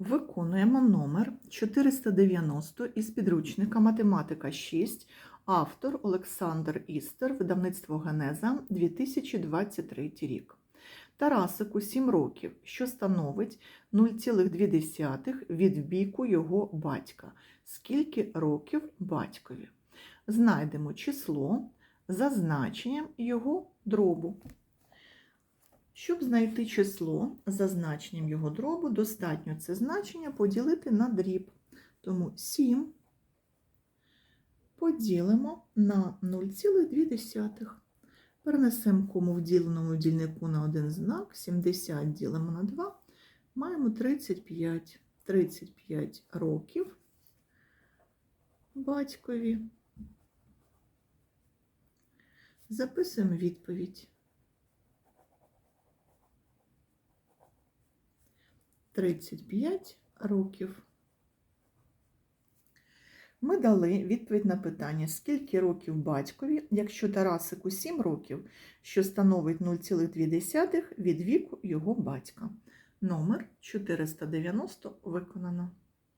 Виконуємо номер 490 із підручника Математика 6, автор Олександр Істер, видавництво Генеза 2023 рік. Тарасику 7 років, що становить 0,2 від віку його батька. Скільки років батькові? Знайдемо число за значенням його дробу. Щоб знайти число за значенням його дробу, достатньо це значення поділити на дріб. Тому 7 поділимо на 0,2. Перенесемо кому в діленому дільнику на один знак, 70 ділимо на 2, маємо 35. 35 років батькові. Записуємо відповідь. 35 років. Ми дали відповідь на питання, скільки років батькові, якщо Тарасику 7 років, що становить 0,2 від віку його батька. Номер 490 виконано.